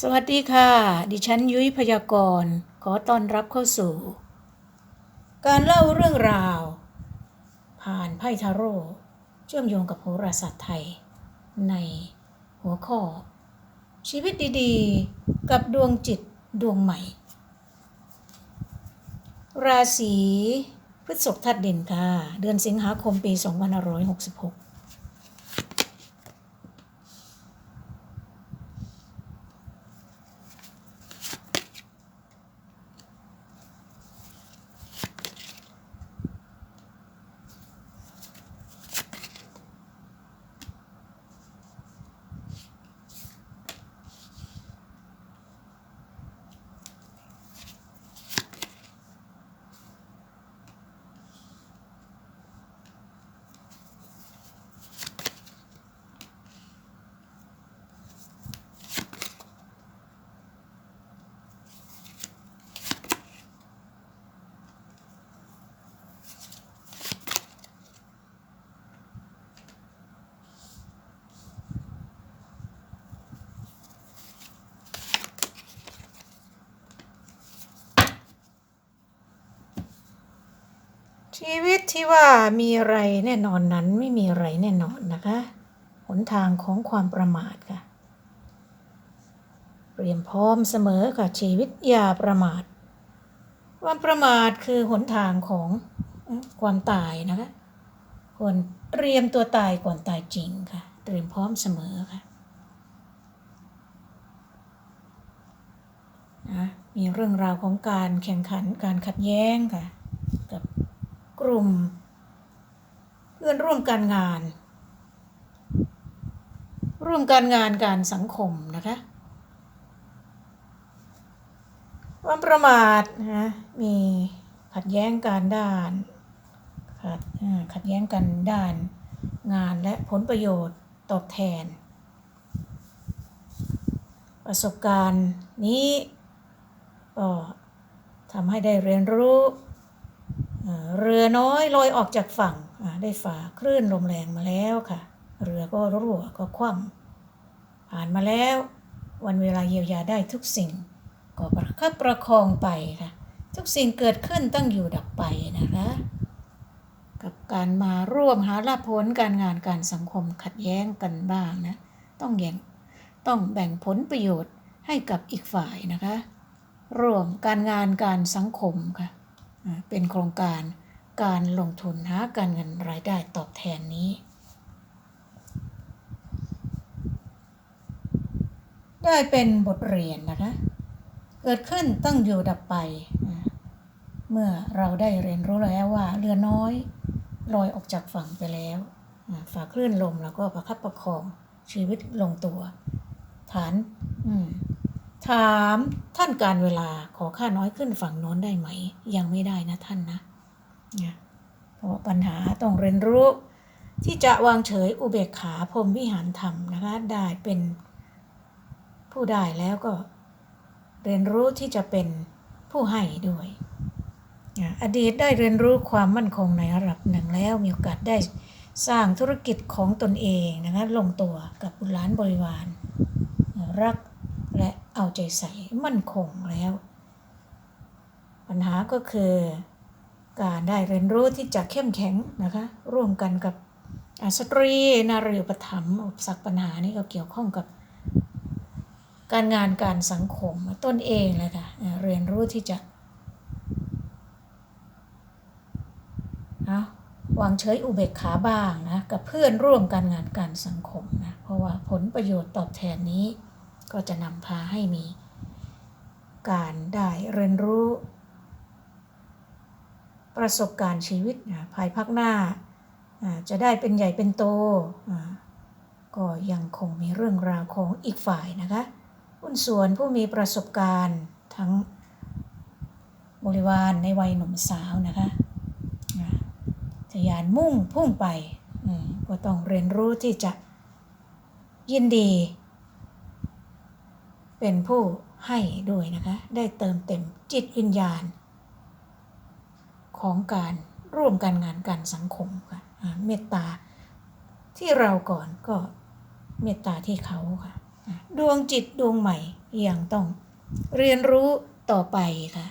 สวัสดีค่ะ ดิฉันยุ้ยพยากรณ์ขอต้อนรับเข้าสู่ การเล่าเรื่องราว ผ่านไพ่ทาโร่เชื่อมโยงกับโหราศาสตร์ไทย ในหัวข้อ ชีวิตดีๆ กับดวงจิตดวงใหม่ ราศีพฤษภทัดเด่นค่ะ เดือนสิงหาคมปี 2566 ชีวิตที่ว่ามีอะไรแน่นอนนั้นไม่มีอะไรแน่นอนนะคะ หนทางของความประมาทค่ะ เตรียมพร้อมเสมอค่ะชีวิตอย่าประมาท ความประมาทคือหนทางของความตายนะคะควรเตรียมตัวตายก่อนตายจริงค่ะ เตรียมพร้อมเสมอค่ะนะมีเรื่องราวของการแข่งขันการขัดแย้งค่ะ กลุ่ม เพื่อนร่วมการงาน ร่วมการงานการสังคมนะคะความประมาทนะมีขัดแย้งการด้านขัดขัดแย้งกันด้านงานและผลประโยชน์ตอบแทน ประสบการณ์นี้ก็ทำให้ได้เรียนรู้ เรือน้อยลอยออกจากฝั่งได้ฝ่าคลื่นลมแรงมาแล้วค่ะ เรือก็รั่วก็คว่ำผ่านมาแล้ว วันเวลาเยียวยาได้ทุกสิ่ง ก็ประคับประคองไปค่ะ ทุกสิ่งเกิดขึ้นตั้งอยู่ดับไปนะคะ กับการมาร่วมหาลาผลการงานการสังคมขัดแย้งกันบ้างนะ ต้องแย่งต้องแบ่งผลประโยชน์ให้กับอีกฝ่ายนะคะ ร่วมการงานการสังคมค่ะ เป็นโครงการการลงทุนหาการเงินรายได้ตอบแทนนี้ ได้เป็นบทเรียนนะคะ เกิดขึ้นตั้งอยู่ดับไป เมื่อเราได้เรียนรู้แล้วว่าเรือน้อยลอยออกจากฝั่งไปแล้วฝ่าคลื่นลมแล้วก็ประคับประคองชีวิตลงตัว ฐานอืม ถามท่านการเวลาขอค่าน้อยขึ้นฝั่งโน้นได้ไหม ยังไม่ได้นะท่านนะเนี่ยเพราะปัญหาต้องเรียนรู้ที่จะวางเฉยอุเบกขาพรหมวิหารธรรมนะคะได้เป็นผู้ได้แล้วก็เรียนรู้ที่จะเป็นผู้ให้ด้วย อดีตได้เรียนรู้ความมั่นคงในระดับหนึ่งแล้วมีโอกาสได้สร้างธุรกิจของตนเองนะคะลงตัวกับบุรหลานบริวาร รัก เอาใจใส่มั่นคงแล้ว ปัญหาก็คือ การได้เรียนรู้ที่จะเข้มแข็งนะคะ ร่วมกันกับสตรีนารีอุปถัมภ์อุปสรรคปัญหานี่ก็เกี่ยวข้องกับการงานการสังคมต้นเองเลยค่ะเรียนรู้ที่จะวางเฉยอุเบกขาบ้างนะ กับเพื่อนร่วมการงานการสังคมนะ เพราะว่าผลประโยชน์ตอบแทนนี้ ก็จะนำพาให้มี การได้เรียนรู้ ประสบการณ์ชีวิตนะภายภาคหน้า จะได้เป็นใหญ่เป็นโต ก็ยังคงมีเรื่องราวของอีกฝ่ายนะคะหุ้นส่วนผู้มีประสบการณ์ทั้งบริวารในวัยหนุ่มสาวนะคะทะยานมุ่งพุ่งไปก็ต้องเรียนรู้ที่จะยินดี เป็นผู้ให้ด้วยนะคะ ได้เติมเต็มจิตวิญญาณ ของการร่วมการงานการสังคมค่ะเมตตาที่เราก่อนก็เมตตาที่เขาค่ะ ดวงจิตดวงใหม่ยังต้องเรียนรู้ต่อไปค่ะ